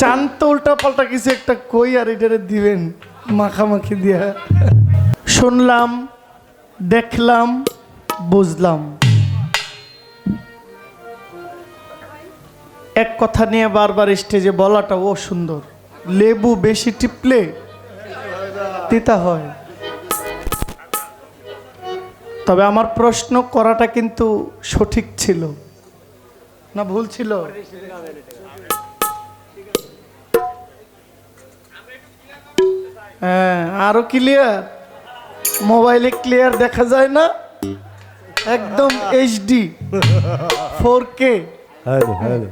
চান তো উল্টা পাল্টা কিছু একটা কই আর এটারে দিবেন? মাখামাখি দিয়া। শুনলাম, দেখলাম, বুঝলাম। এক কথা নিয়ে বারবার স্টেজে বলাটা ও সুন্দর। লেবু বেশি টিপলে তিতা হয়। তবে আমার প্রশ্ন করাটা কিন্তু সঠিক ছিল। না ভুল ছিল? হ্যাঁ আরও ক্লিয়ার মোবাইলে ক্লিয়ার দেখা যায় না? একদম HD four K hello hello.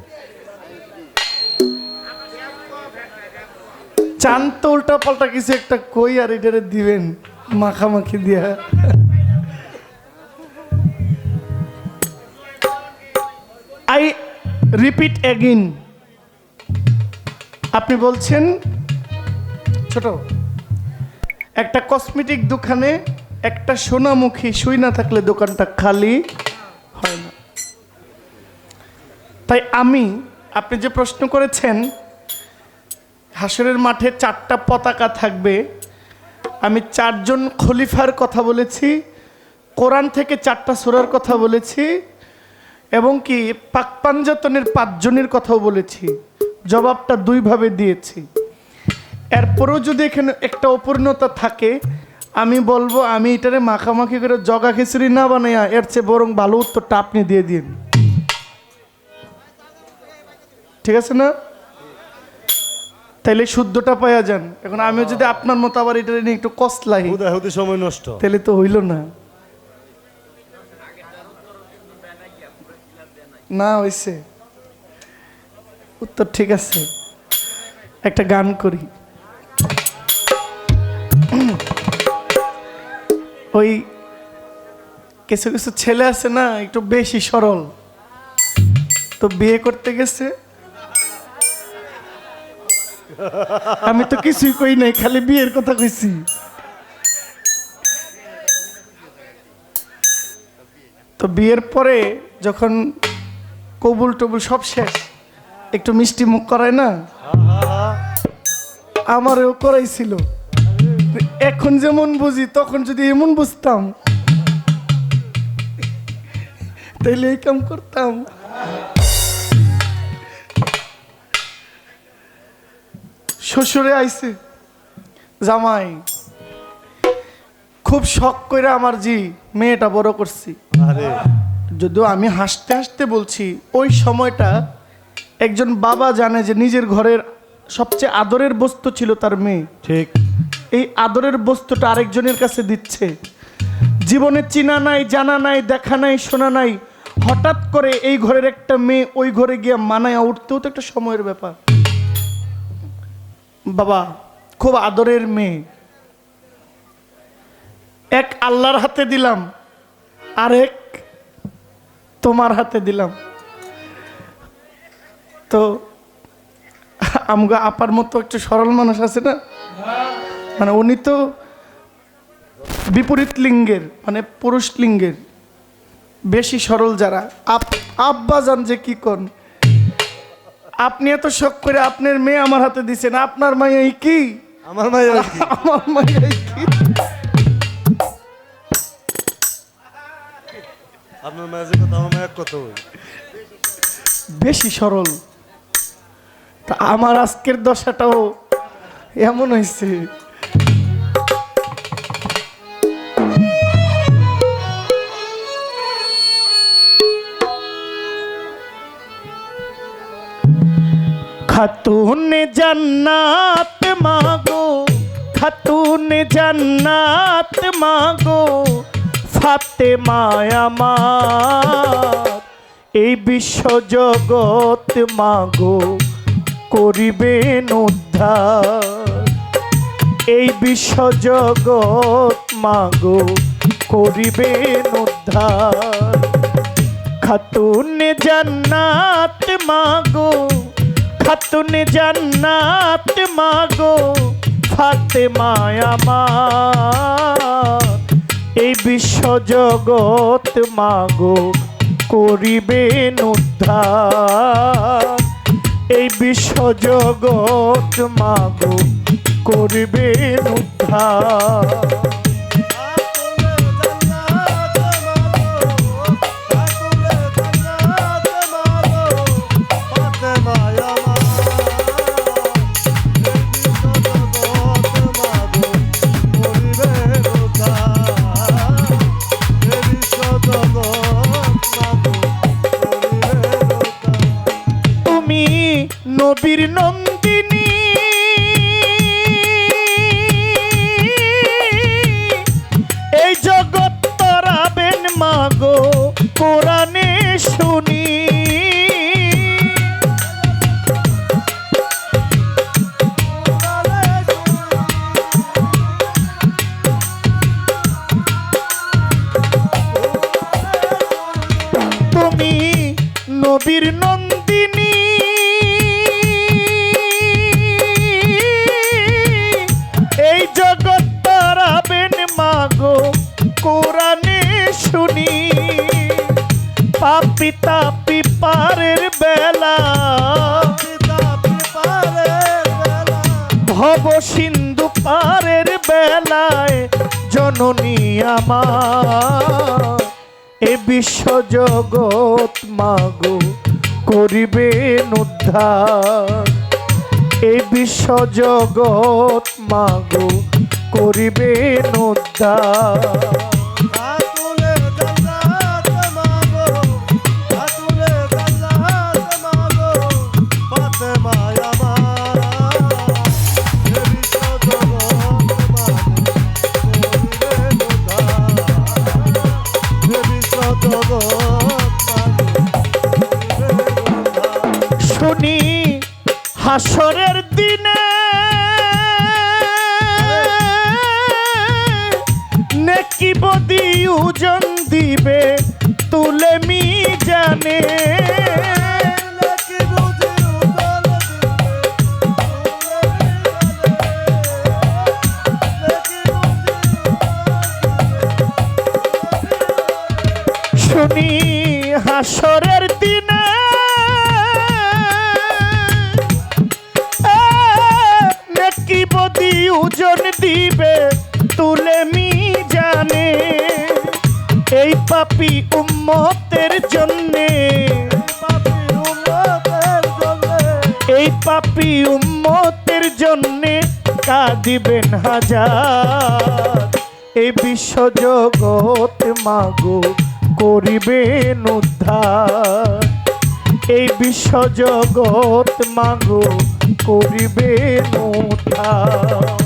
চান তো উল্টা পাল্টা কিছু একটা কই আর এটারে দিবেন মাখামাখি দিয়া। আই রিপিট এগিন আপনি বলছেন ছোট। একটা কসমেটিক দোকানে একটা সোনামুখী সুই না থাকলে দোকানটা খালি হয় না। তাই আমি, আপনি যে প্রশ্ন করেছেন, হাসরের মাঠে চারটা পতাকা থাকবে, আমি চারজন খলিফার কথা বলেছি, কোরআন থেকে চারটা সুরার কথা বলেছি, এবং কি পাক পাঞ্জাতনের পাঁচজনের কথাও বলেছি, জবাবটা দুইভাবে দিয়েছি। এরপরেও যদি এখানে একটা অপূর্ণতা থাকে আমি বলব আমি এটারে মাখামাখি করে জগা খিচুড়ি না বানাইয়া এর চেয়ে বরং ভালো উত্তরটা আপনি দিয়ে দিন। ঠিক আছে না? তাইলে শুদ্ধটা পাওয়া যান। এখন আমিও যদি আপনার মতো আবার এটা নিয়ে একটু হুদা হুদি সময় নষ্ট। তাহলে তো হইল না। না হইছে। উত্তর ঠিক আছে। একটা গান করি। ওই কিছু কিছু ছেলে আছে না একটু বেশি সরল। তো বিয়ে করতে গেছে। আমি তো কিছুই কই নাই খালি বিয়ের কথা কইছি। তো বিয়ের পরে যখন কবুল টবুল সব শেষ একটু মিষ্টি মুখ করায় না? আমারও করাইছিল। এখন যেমন বুঝি তখন যদি এমন বুঝতাম তাইলে এই কাম করতাম। শ্বশুরে আইছে জামাই খুব শখ করে আমার জি মেয়েটা বড় করছি। আরে। যদিও আমি হাসতে হাসতে বলছি ওই সময়টা একজন বাবা জানে যে নিজের ঘরের সবচেয়ে আদরের বস্তু ছিল তার মেয়ে। ঠিক। এই আদরের বস্তুটা আরেকজনের কাছে দিচ্ছে। জীবনে চিনা নাই, জানা নাই, দেখা নাই, শোনা নাই, হঠাৎ করে এই ঘরের একটা মেয়ে ওই ঘরে গিয়ে মানায় উঠতেও তো একটা সময়ের ব্যাপার। বাবা, খুব আদরের মেয়ে। এক আল্লাহর হাতে দিলাম, আরেক তোমার হাতে দিলাম। তো আমগা আপার মতো একটু সরল মানুষ আছে না? মানে উনি তো বিপরীত লিঙ্গের মানে পুরুষ লিঙ্গের। বেশি সরল যারা। আপ আব্বা যান যে কি কন। আপনি এত শখ করে আপনার মেয়ে আমার হাতে দিছেন আপনার মাই কি? আমার মায়ের আমার মাই কি? আপনার মায়ের কথা আমার মায়ের কত? বেশি সরল। তা আমার আজকের দশাটাও এমন হয়েছে খাতুন জান্নাত মাগো, খাতুন জান্নাত মাগো ফাতে আমার। এই বিশ্ব জগৎ মাগো করিবেন উদ্ধার এই বিশ্ব জগৎ মাগো করিবেন উদ্ধার খাতুন জান্নাত মাগো খাতুন জান্নাত মাগো ফাতেমা আমার এই বিশ্ব জগৎ মাগো করিবেন উদ্ধার এই বিশ্ব জগৎ মাগো, করবে উদ্ধার কোরআনে শুনি। তুমি নবীর নন্দিনী। এই জগৎ তারাবেন মাগো কোরআনে শুনি। পাপি তাপি পারের বেলা। ভব সিন্ধু পারের বেলায় জননী আমার। এ বিশ্ব জগৎ মাগো করিবেন উদ্ধার এ বিশ্ব জগৎ মাগো করিবেন উদ্ধার শুনি হাসরের দিনে। নেকি বদি ওজন দিবে তুলে মি জানে এই পাপি উম্মতের জন্যে। এই পাপি উম্মতের জন্যে কাঁদিবেন হাজার। এই বিশ্ব জগৎ মাগো। করিবেন উদ্ধার এই বিশ্ব জগৎ মাগো করিবেন উদ্ধার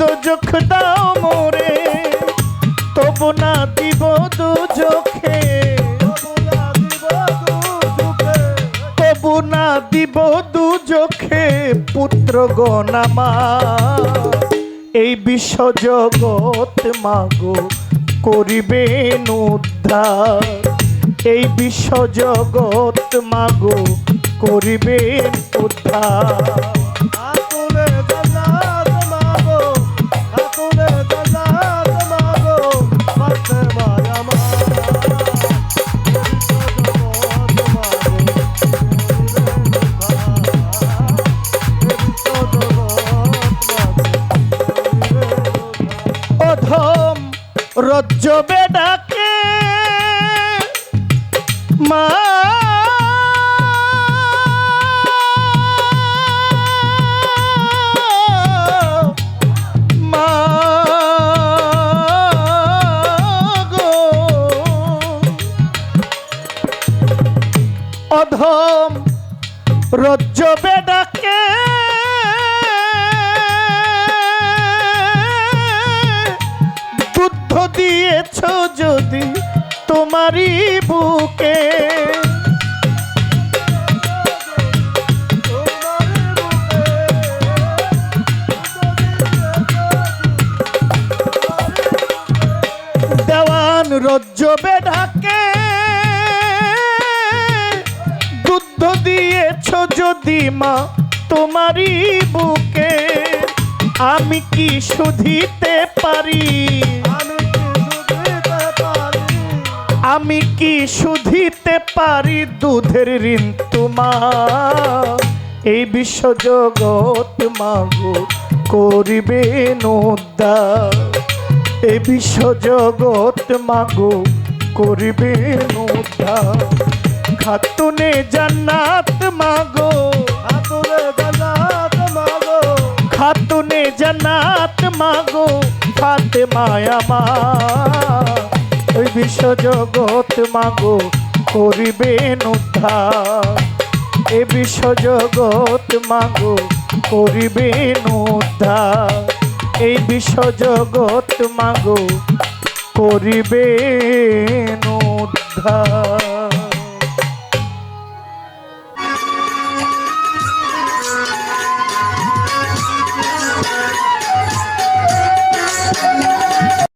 দোজখ দাও মোরে, তবু না দিব দুজখে তবু না দিব দুজখে পুত্র গণামা। এই বিশ্ব জগৎ মাগো করিবেন উদ্ধার এই বিশ্ব জগৎ মাগো করিবেন উদ্ধার। দিয়েছ যদি তোমারই বুকে? দেওয়ান রজ্জ বেঢাকে দুধ দিয়েছ যদি মা তোমারই বুকে, আমি কি শুধিতে পারি? আমি কি শুধিতে পারি দুধের ঋণ তোমার? এই বিশ্বজগৎ মাগো করিবে নোদ্দার এই বিশ্বজগৎ মাগো করিবে নোদ্দার খাতুনে জান্নাত মাগো, খাতুনে জান্নাত মাগো। ফাতে মায়ামা ওই বিশ্বজগৎ মাগো করিবেন উদ্ধার এ বিশ্বজগৎ মাগো করিবেন উদ্ধার এই বিশ্বজগৎ মাগো করিবেন উদ্ধার